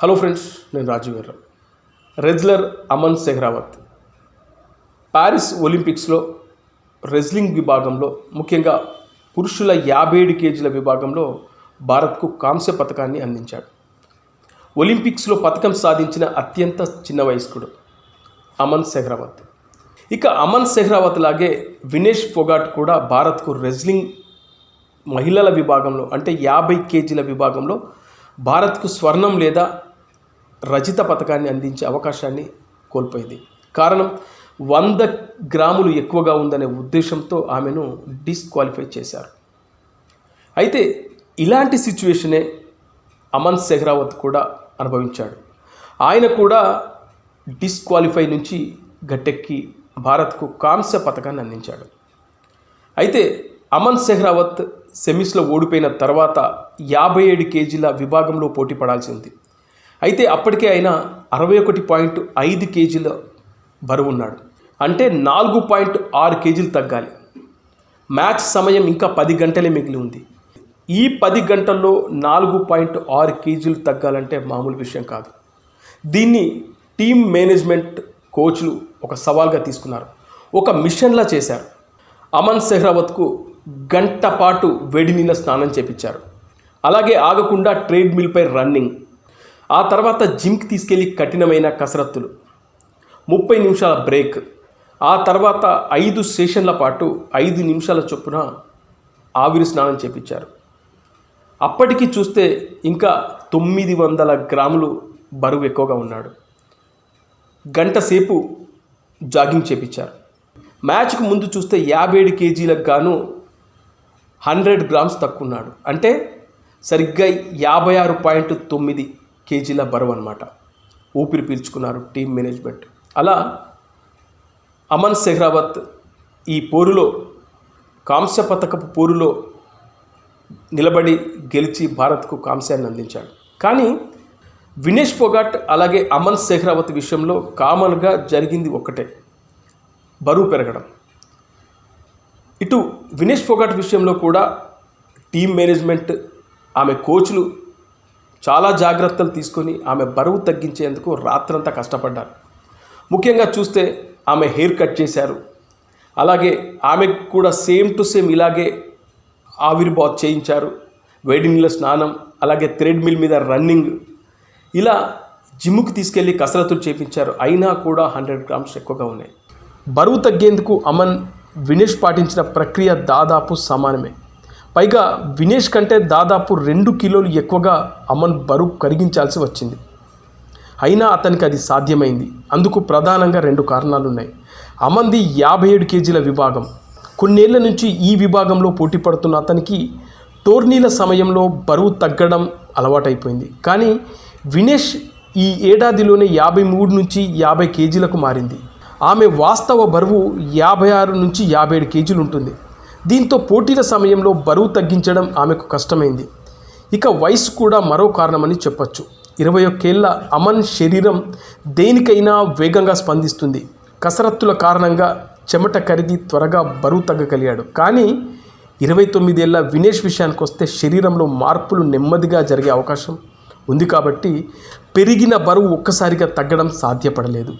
Hello friends నేను రాజు వీర్రా wrestler Aman Sehrawat Paris ఒలింపిక్స్లో రెజ్లింగ్ విభాగంలో ముఖ్యంగా పురుషుల యాభై ఏడు కేజీల విభాగంలో భారత్కు కాంస్య పథకాన్ని అందించాడు. ఒలింపిక్స్లో పథకం సాధించిన అత్యంత చిన్న వయస్కుడు అమన్ సెహ్రావత్ ఇక అమన్ సెహ్రావత్ లాగే వినేష్ ఫొగాట్ కూడా భారత్కు రెజ్లింగ్ మహిళల విభాగంలో అంటే యాభై కేజీల విభాగంలో భారత్కు స్వర్ణం లేదా రజిత పథకాన్ని అందించే అవకాశాన్ని కోల్పోయింది. కారణం వంద గ్రాములు ఎక్కువగా ఉందనే ఉద్దేశంతో ఆమెను డిస్క్వాలిఫై చేశారు. అయితే ఇలాంటి సిచ్యువేషనే అమన్ సెహ్రావత్ కూడా అనుభవించాడు. ఆయన కూడా డిస్క్వాలిఫై నుంచి గట్టెక్కి భారత్కు కాంస్య పథకాన్ని అందించాడు. అయితే అమన్ సెహ్రావత్ సెమీస్లో ఓడిపోయిన తర్వాత యాభై ఏడు కేజీల విభాగంలో పోటీ పడాల్సింది అయితే అప్పటికే ఆయన అరవై ఒకటి పాయింట్ ఐదు కేజీల బరువు ఉన్నాడు. అంటే నాలుగు పాయింట్ ఆరు కేజీలు తగ్గాలి. మ్యాచ్ సమయం ఇంకా పది గంటలే మిగిలి ఉంది. ఈ పది గంటల్లో నాలుగు పాయింట్ ఆరు కేజీలు తగ్గాలంటే మామూలు విషయం కాదు. దీన్ని టీమ్ మేనేజ్మెంట్ కోచ్లు ఒక సవాల్గా తీసుకున్నారు. ఒక మిషన్లా చేశారు. అమన్ సెహ్రావత్కు గంట పాటు వేడి నీళ్ళ స్నానం చేపించారు. అలాగే ఆగకుండా ట్రేడ్ మిల్పై రన్నింగ్ ఆ తర్వాత జిమ్కి తీసుకెళ్ళి కఠినమైన కసరత్తులు. ముప్పై నిమిషాల బ్రేక్. ఆ తర్వాత ఐదు సెషన్ల పాటు ఐదు నిమిషాల చొప్పున ఆవిరి స్నానం చేపించారు. అప్పటికి చూస్తే ఇంకా తొమ్మిది వందల గ్రాములు బరువు ఎక్కువగా ఉన్నాడు. గంట సేపు జాగింగ్ చేపించారు. మ్యాచ్కు ముందు చూస్తే యాభై ఏడు కేజీలకు గాను హండ్రెడ్ గ్రామ్స్ తక్కువ ఉన్నాడు. అంటే సరిగ్గా యాభై ఆరు పాయింట్ తొమ్మిది కేజీల బరువు అనమాట ఊపిరి పీల్చుకున్నారు టీం మేనేజ్మెంట్. అలా అమన్ సెహ్రావత్ ఈ పోరులో కాంస్య పథకపు పోరులో నిలబడి గెలిచి భారత్కు కాంస్యాన్ని అందించాడు. కానీ వినేష్ ఫోగాట్ అలాగే అమన్ సెహ్రావత్ విషయంలో కామన్గా జరిగింది ఒకటే బరువు పెరగడం. ఇటు వినేష్ ఫోగాట్ విషయంలో కూడా టీం మేనేజ్మెంట్ ఆమె కోచ్లు చాలా జాగ్రత్తలు తీసుకొని ఆమె బరువు తగ్గించేందుకు రాత్రంతా కష్టపడ్డారు. ముఖ్యంగా చూస్తే ఆమె హెయిర్ కట్ చేశారు. అలాగే ఆమెకు కూడా సేమ్ టు సేమ్ ఇలాగే ఆవిర్బాత్ చేయించారు. వేడినీళ్ళ స్నానం అలాగే థ్రెడ్ మిల్ మీద రన్నింగ్ ఇలా జిమ్కి తీసుకెళ్ళి కసరత్తులు చేపించారు. అయినా కూడా హండ్రెడ్ గ్రామ్స్ ఎక్కువగా ఉన్నాయి. బరువు తగ్గేందుకు అమన్ వినేష్ పాటించిన ప్రక్రియ దాదాపు సమానమే. పైగా వినేష్ కంటే దాదాపు రెండు కిలోలు ఎక్కువగా అమన్ బరువు కరిగించాల్సి వచ్చింది. అయినా అతనికి అది సాధ్యమైంది. అందుకు ప్రధానంగా రెండు కారణాలు ఉన్నాయి అమన్ది యాభై ఏడు కేజీల విభాగం. కొన్నేళ్ళ నుంచి ఈ విభాగంలో పోటీ పడుతున్న అతనికి టోర్నీల సమయంలో బరువు తగ్గడం అలవాటైపోయింది. కానీ వినేష్ ఈ ఏడాదిలోనే యాభై మూడు నుంచి యాభై కేజీలకు మారింది. ఆమె వాస్తవ బరువు యాభై ఆరు నుంచి యాభై ఏడు కేజీలు ఉంటుంది. దీంతో పోటీల సమయంలో బరువు తగ్గించడం ఆమెకు కష్టమైంది. ఇక వయసు కూడా మరో కారణమని చెప్పొచ్చు. ఇరవై ఒక్కేళ్ళ అమన్ శరీరం దేనికైనా వేగంగా స్పందిస్తుంది. కసరత్తుల కారణంగా చెమట కరిగి త్వరగా బరువు తగ్గగలిగాడు. కానీ ఇరవై తొమ్మిదేళ్ళ వినేష్ విషయానికి వస్తే శరీరంలో మార్పులు నెమ్మదిగా జరిగే అవకాశం ఉంది కాబట్టి పెరిగిన బరువు ఒక్కసారిగా తగ్గడం సాధ్యపడలేదు.